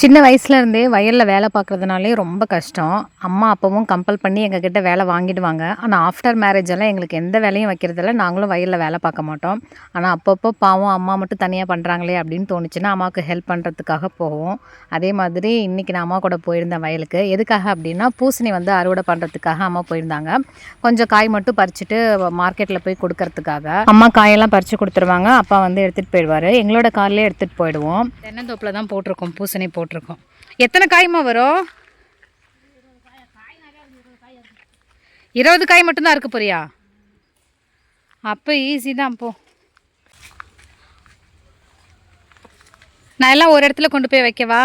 சின்ன வயசுலேருந்தே வயலில் வேலை பார்க்குறதுனாலே ரொம்ப கஷ்டம். அம்மா அப்பவும் கம்பல் பண்ணி எங்ககிட்ட வேலை வாங்கிடுவாங்க. ஆனால் ஆஃப்டர் மேரேஜ் எல்லாம் எங்களுக்கு எந்த வேலையும் வைக்கிறதில்ல. நாங்களும் வயலில் வேலை பார்க்க மாட்டோம். ஆனால் அப்பப்போ பாவம் அம்மா மட்டும் தனியாக பண்ணுறாங்களே அப்படின்னு தோணுச்சுன்னா அம்மாவுக்கு ஹெல்ப் பண்ணுறதுக்காக போவோம். அதே மாதிரி இன்றைக்கி நான் அம்மா கூட போயிருந்தேன் வயலுக்கு. எதுக்காக அப்படின்னா பூசணி வந்து அறுவடை பண்ணுறதுக்காக அம்மா போயிருந்தாங்க. கொஞ்சம் காய் மட்டும் பறிச்சுட்டு மார்க்கெட்டில் போய் கொடுக்கறதுக்காக. அம்மா காயெல்லாம் பறித்து கொடுத்துருவாங்க. அப்பா வந்து எடுத்துகிட்டு போயிடுவார். எங்களோட கார்லேயே எடுத்துகிட்டு போயிடுவோம். தென்னந்தோப்பில் தான் போட்டிருக்கோம் பூசணி போட்டு. போட்டிருக்கோம். எத்தனை காய்மா வரும்? இருபது காய் மட்டும்தான் இருக்க போறியா? அப்போ ஈஸி தான் போ. நான் எல்லாம் ஒரு இடத்துல கொண்டு போய் வைக்கவா?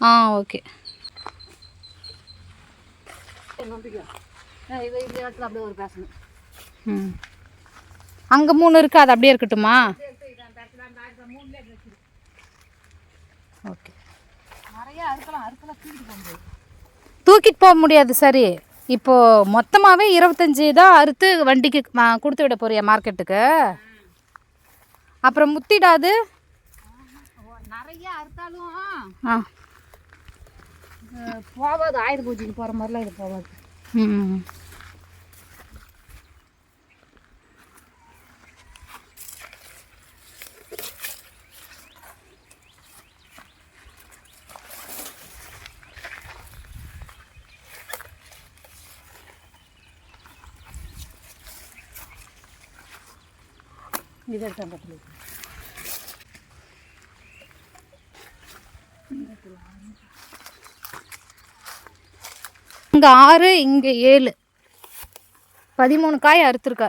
ஆ ஓகே ம். அங்கே மூணு இருக்கு அது அப்படியே இருக்கட்டுமா? ஓகே. தூக்கிட்டு போக முடியாது சரி. இப்போ மொத்தமாகவே இருபத்தஞ்சி தான் அறுத்து வண்டிக்கு கொடுத்து விட போறியா மார்க்கெட்டுக்கு? அப்புறம் முத்திடாது நிறைய அறுத்தாலும் ஆ போகாது ஆயுத பூஜைக்கு போகிற மாதிரிலாம் இது போகாது ம். இது எடுத்து இங்கே ஆறு இங்கே ஏழு. பதிமூணு காய் அறுத்துருக்க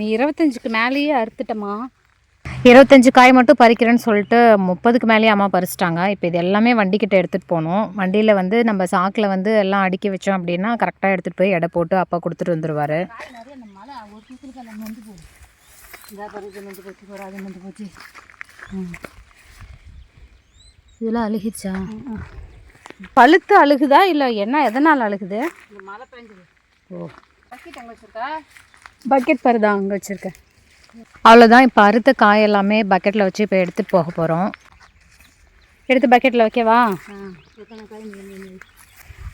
நீ இருபத்தஞ்சுக்கு மேலேயே அறுத்துட்டமா இருபத்தஞ்சு காய் மட்டும் பறிக்கிறேன்னு சொல்லிட்டு முப்பதுக்கு மேலேயே அம்மா பறிச்சிட்டாங்க. இப்போ இது எல்லாமே வண்டிக்கிட்ட எடுத்துகிட்டு போகணும் வண்டியில் வந்து நம்ம சாக்கில் வந்து எல்லாம் அடுக்கி வச்சோம் அப்படின்னா கரெக்டாக எடுத்துகிட்டு போய் எடை போட்டு அப்பா கொடுத்துட்டு வந்துடுவார் இதெல்லாம் அழுகிச்சா பழுத்து அழுகுதா இல்லை என்ன எதனால் அழுகுது? மழை பெஞ்சது. ஓ. வச்சுருக்கா? பக்கெட் பருதா அங்கே வச்சுருக்கேன். அவ்வளோதான் இப்போ அறுத்த காய் எல்லாமே பக்கெட்டில் வச்சு இப்போ எடுத்துகிட்டு போக போகிறோம் எடுத்து பக்கெட்டில் வைக்கவா?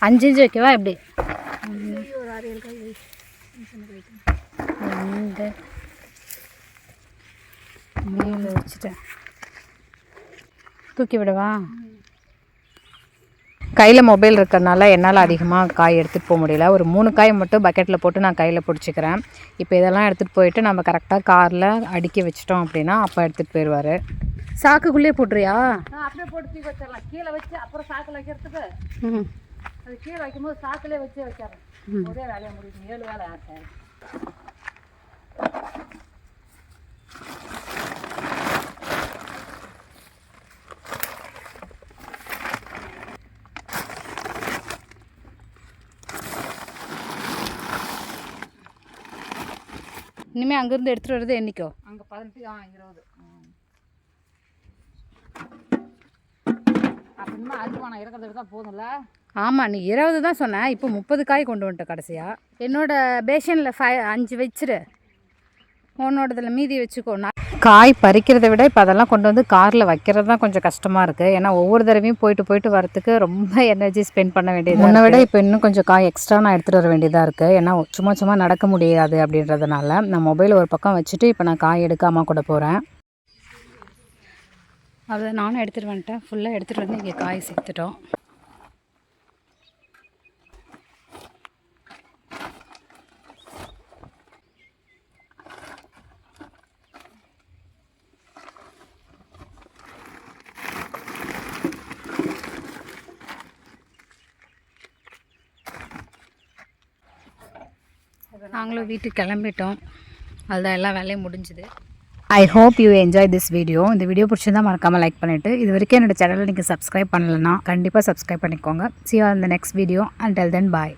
அஞ்சு அஞ்சு வைக்கவா எப்படி? வச்சுட்டேன். தூக்கி விடவா? கையில் மொபைல் இருக்கிறனால என்னால் அதிகமாக காய் எடுத்துகிட்டு போக முடியல. ஒரு மூணு காய் மட்டும் பக்கெட்டில் போட்டு நான் கையில் பிடிச்சிக்கிறேன். இப்போ இதெல்லாம் எடுத்துகிட்டு போயிட்டு நம்ம கரெக்டாக காரில் அடுக்கி வச்சிட்டோம் அப்படின்னா அப்பா எடுத்துகிட்டு போயிடுவார் சாக்குக்குள்ளேயே போட்டுறியா? அப்படியே போட்டு தூக்கி வச்சிடலாம். கீழே வச்சு அப்புறம் சாக்கில் வைக்கிறதுக்கு. அது கீழே வைக்கும்போது சாக்கிலே வச்சே வச்சிடறேன். ஒரே வேலையை முடியும் ஏழு வேலை ஆட்டேன் இனிமேல் அங்கேருந்து எடுத்துகிட்டு வர்றது என்னைக்கோ? அங்கே பதினெட்டு ஆ இருபது. ம். அப்ப இன்னும் அரிவானம் இருக்கிறத விட போதும்ல? ஆமாம் நீ இருபது தான் சொன்னேன் இப்போ முப்பது காய் கொண்டு வந்துட்ட கடைசியாக என்னோட பேஷனில் ஃபை அஞ்சு வச்சிரு. உன்னோடதில் மீதி வச்சுக்கோ. நான் காய் பறிக்கிறத விட இப்போ அதெல்லாம் கொண்டு வந்து காரில் வைக்கிறது தான் கொஞ்சம் கஷ்டமாக இருக்குது ஏன்னா ஒவ்வொரு தடவையும் போயிட்டு போயிட்டு வரத்துக்கு ரொம்ப எனர்ஜி ஸ்பெண்ட் பண்ண வேண்டியது முன்ன விட இப்போ இன்னும் கொஞ்சம் காய் எக்ஸ்ட்ரா நான் எடுத்துகிட்டு வர வேண்டியதாக இருக்குது ஏன்னா சும்மா சும்மா நடக்க முடியாது அப்படின்றதுனால நான் மொபைல் ஒரு பக்கம் வச்சுட்டு இப்போ நான் காய் எடுக்க அம்மா கூட போகிறேன் அதை நானும் எடுத்துகிட்டு வந்துட்டேன். ஃபுல்லாக எடுத்துகிட்டு வந்து இங்கே காய் சேர்த்துட்டோம். நாங்களும் வீட்டுக்கு கிளம்பிட்டோம். அதுதான் எல்லா வேலையும் முடிஞ்சுது. I hope you enjoy this video இந்த வீடியோ பிடிச்சிருந்தா மறக்காமல் லைக் பண்ணிவிட்டு இது வரைக்கும் என்னோட சேனலை நீங்கள் சப்ஸ்கிரைப் பண்ணலைன்னா கண்டிப்பாக சப்ஸ்கிரைப் பண்ணிக்கோங்க. சி ஆர் இந்த next video and till then bye